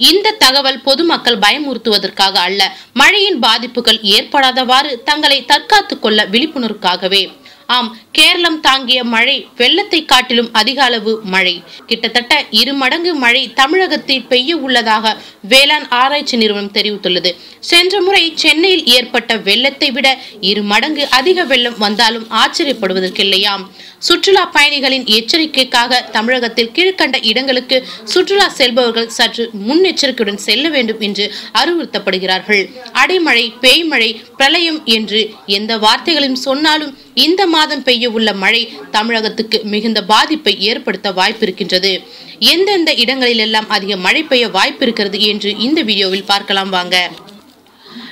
இந்த தகவல் பொதுமக்கள் பயமுறுத்துவதற்காக அல்ல. மழையின் பாதிப்புகள் ஏற்படாதவாறு தங்களை தற்காத்துக் கொள்ள விழிப்புணர்வுக்காகவே ஆம் கேரளம் தாங்கிய மழை வெள்ளத்தை காட்டிலும் அதிக அளவு மழை. கிட்டத்தட்ட இரு மடங்கு மழை தமிழகத்தில் பெய்ய உள்ளதாக வேளாண் ஆராய்ச்சி நிறுவனம் தெரிவித்துள்ளது. சென்ற முறை சென்னையில் ஏற்பட்ட வெள்ளத்தை விட இரு மடங்கு அதிக வெள்ளம் வந்தாலும் ஆச்சரியப்படுவதற்கில்லையாம். சுற்றுலா பயணிகளின் எச்சரிக்கைக்காக தமிழகத்தில் கீழ்கண்ட இடங்களுக்கு சுற்றுலா செல்பவர்கள் சற்று முன்னெச்சரிக்கையுடன் செல்ல வேண்டும் என்று அறிவுறுத்தப்படுகிறார்கள். அடைமழை பேய்மழை பிரளயம் என்று எந்த வார்த்தைகளையும் சொன்னாலும் இந்த மாதம் பெய்ய உள்ள மழை தமிழகத்துக்கு மிகுந்த பாதிப்பை ஏற்படுத்த வாய்ப்பிருக்கின்றது. எந்தெந்த இடங்களிலெல்லாம் அதிக மழை பெய்ய வாய்ப்பிருக்கிறது என்று இந்த வீடியோவில் பார்க்கலாம் வாங்க.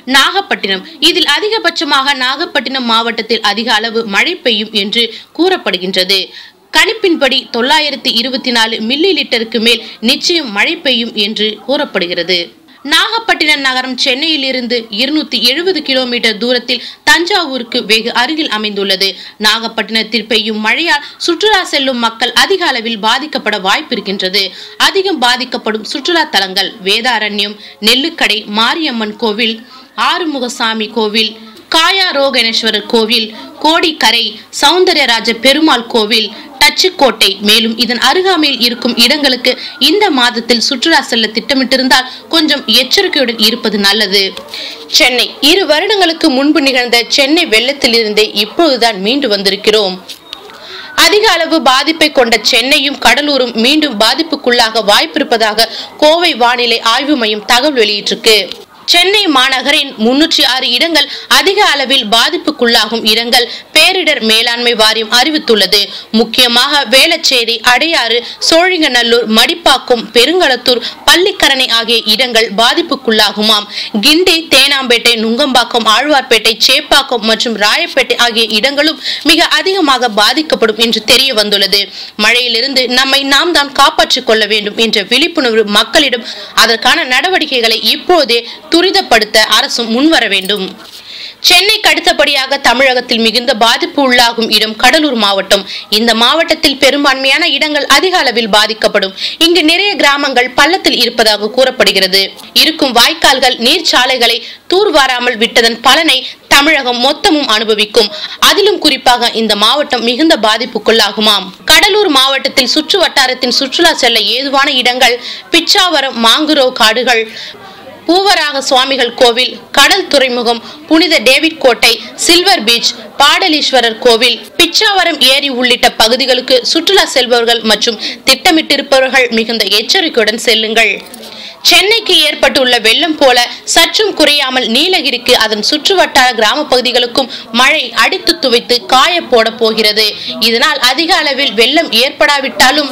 நாகப்பட்டினம். இதில் அதிகபட்சமாக நாகப்பட்டினம் மாவட்டத்தில் அதிக அளவு மழை பெய்யும் என்று கூறப்படுகின்றது. கணிப்பின்படி தொள்ளாயிரத்தி இருபத்தி நாலு மில்லி லிட்டருக்கு மேல் நிச்சயம் மழை பெய்யும் என்று கூறப்படுகிறது. நாகப்பட்டினம் நகரம் சென்னையில் இருந்து இருநூத்தி எழுபது கிலோமீட்டர் தூரத்தில் தஞ்சாவூருக்கு வெகு அருகில் அமைந்துள்ளது. நாகப்பட்டினத்தில் பெய்யும் மழையால் சுற்றுலா செல்லும் மக்கள் அதிக அளவில் பாதிக்கப்பட வாய்ப்பிருக்கின்றது. அதிகம் பாதிக்கப்படும் சுற்றுலா தலங்கள் வேதாரண்யம் நெல்லுக்கடை மாரியம்மன் கோவில் ஆறுமுகசாமி கோவில் காயா ரோகணேஸ்வரர் கோவில் கோடிக்கரை சௌந்தரராஜ பெருமாள் கோவில் டச்சுக்கோட்டை மேலும் இதன் அருகாமையில் இருக்கும் இடங்களுக்கு இந்த மாதத்தில் சுற்றுலா செல்ல திட்டமிட்டிருந்தால் கொஞ்சம் எச்சரிக்கையுடன் இருப்பது நல்லது. சென்னை. இரு வருடங்களுக்கு முன்பு நிகழ்ந்த சென்னை வெள்ளத்திலிருந்தே இப்பொழுதுதான் மீண்டு வந்திருக்கிறோம். அதிக அளவு பாதிப்பை கொண்ட சென்னையும் கடலூரும் மீண்டும் பாதிப்புக்குள்ளாக வாய்ப்பிருப்பதாக கோவை வானிலை ஆய்வு மையம் தகவல் வெளியிட்டிருக்கு. சென்னை மாநகரின் முன்னூற்றி ஆறு இடங்கள் அதிக அளவில் பாதிப்புக்குள்ளாகும் இடங்கள் பேரிடர் மேலாண்மை வாரியம் அறிவித்துள்ளது. முக்கியமாக வேளச்சேரி அடையாறு சோழிங்கநல்லூர் மடிப்பாக்கம் பெருங்களத்தூர் பள்ளிக்கரணை ஆகிய இடங்கள் பாதிப்புக்குள்ளாகுமாம். கிண்டி தேனாம்பேட்டை நுங்கம்பாக்கம் ஆழ்வார்பேட்டை சேப்பாக்கம் மற்றும் ராயப்பேட்டை ஆகிய இடங்களும் மிக அதிகமாக பாதிக்கப்படும் என்று தெரிய வந்துள்ளது மழையிலிருந்து நம்மை நாம் தான் காப்பாற்றிக் கொள்ள வேண்டும் என்ற விழிப்புணர்வு மக்களிடம் அதற்கான நடவடிக்கைகளை இப்போதே துரிதப்படுத்த அரசும் முன்வர வேண்டும். சென்னைக்கு அடுத்தபடியாக தமிழகத்தில் மிகுந்த பாதிப்பு உள்ளாகும் இடம் கடலூர் மாவட்டம். இந்த மாவட்டத்தில் பெரும்பான்மையான இடங்கள் அதிக அளவில் பாதிக்கப்படும். இங்கு நிறைய கிராமங்கள் பள்ளத்தில் இருப்பதாக கூறப்படுகிறது. இருக்கும் வாய்க்கால்கள் நீர்ச்சாலைகளை தூர்வாராமல் விட்டதன் பலனை தமிழகம் மொத்தமும் அனுபவிக்கும். அதிலும் குறிப்பாக இந்த மாவட்டம் மிகுந்த பாதிப்புக்குள்ளாகுமாம். கடலூர் மாவட்டத்தில் சுற்று வட்டாரத்தின் சுற்றுலா செல்ல ஏதுவான இடங்கள் பிச்சாவரம் மாங்குரோ காடுகள் பூவராக சுவாமிகள் கோவில் கடல் துறைமுகம் புனித டேவிட் கோட்டை சில்வர் பீச் பாடலீஸ்வரர் கோவில் பிச்சாவரம் ஏரி உள்ளிட்ட பகுதிகளுக்கு சுற்றுலா செல்பவர்கள் மற்றும் திட்டமிட்டிருப்பவர்கள் மிகுந்த எச்சரிக்கையுடன் செல்லுங்கள். சென்னைக்கு ஏற்பட்டுள்ள வெள்ளம் போல சற்றும் குறையாமல் நீலகிரிக்கு அதன் சுற்றுவட்டார கிராம பகுதிகளுக்கும் மழை அடித்து துவைத்து காய போட போகிறது. இதனால் அதிக அளவில் வெள்ளம் ஏற்படாவிட்டாலும்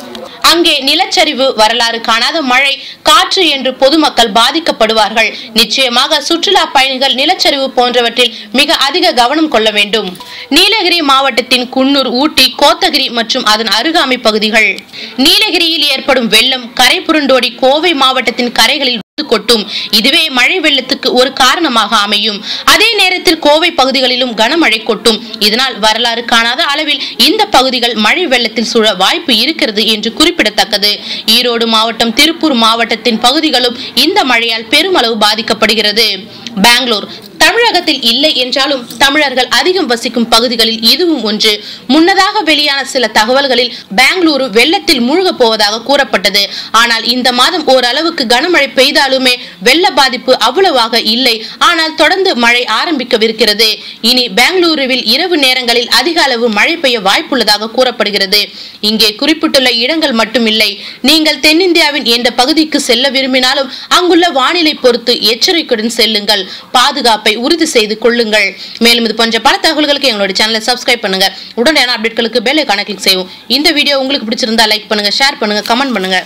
அங்கே நிலச்சரிவு வரலாறு காணாத மழை காற்று என்று பொதுமக்கள் பாதிக்கப்படுவார்கள். நிச்சயமாக சுற்றுலா பயணிகள் நிலச்சரிவு போன்றவற்றில் மிக அதிக கவனம் கொள்ள வேண்டும். நீலகிரி மாவட்டத்தின் குன்னூர் ஊட்டி கோத்தகிரி மற்றும் அதன் அருகாமை பகுதிகள். நீலகிரியில் ஏற்படும் வெள்ளம் கரை புரண்டோடி கோவை மாவட்டத்தின் கரைகளில் கொட்டும். இதுவே மழை வெள்ளத்துக்கு ஒரு காரணமாக அமையும். அதே நேரத்தில் கோவை பகுதிகளிலும் கனமழை கொட்டும். இதனால் வரலாறு காணாத அளவில் இந்த பகுதிகள் மழை வெள்ளத்தில் சூழ வாய்ப்பு இருக்கிறது என்று குறிப்பிடத்தக்கது. ஈரோடு மாவட்டம் திருப்பூர் மாவட்டத்தின் பகுதிகளும் இந்த மழையால் பெருமளவு பாதிக்கப்படுகிறது. பெங்களூர் தமிழகத்தில் இல்லை என்றாலும் தமிழர்கள் அதிகம் வசிக்கும் பகுதிகளில் இதுவும் ஒன்று. முன்னதாக வெளியான சில தகவல்களில் பெங்களூரு வெள்ளத்தில் மூழ்க போவதாக கூறப்பட்டது. ஆனால் இந்த மாதம் ஓரளவுக்கு கனமழை பெய்தாலுமே வெள்ள பாதிப்பு அவ்வளவாக இல்லை. ஆனால் தொடர்ந்து மழை ஆரம்பிக்கவிருக்கிறது. இனி பெங்களூருவில் இரவு நேரங்களில் அதிக அளவு மழை பெய்ய வாய்ப்புள்ளதாக கூறப்படுகிறது. இங்கே குறிப்பிட்டுள்ள இடங்கள் மட்டுமில்லை. நீங்கள் தென்னிந்தியாவின் எந்த பகுதிக்கு செல்ல விரும்பினாலும் அங்குள்ள வானிலை பொறுத்து எச்சரிக்கையுடன் செல்லுங்கள். பாதுகாப்பை உறுதி செய்து கொள்ளுங்கள். மேலும் இது போன்ற பல தகவல்களுக்கு எங்களோட சேனலை சப்ஸ்கிரைப் பண்ணுங்க. உடனடியான அப்டேட்களுக்கு பெல் ஐக்கான கிளிக் செய்வோம் இந்த வீடியோ உங்களுக்கு பிடிச்சிருந்தா லைக் பண்ணுங்க ஷேர் பண்ணுங்க கமெண்ட் பண்ணுங்க.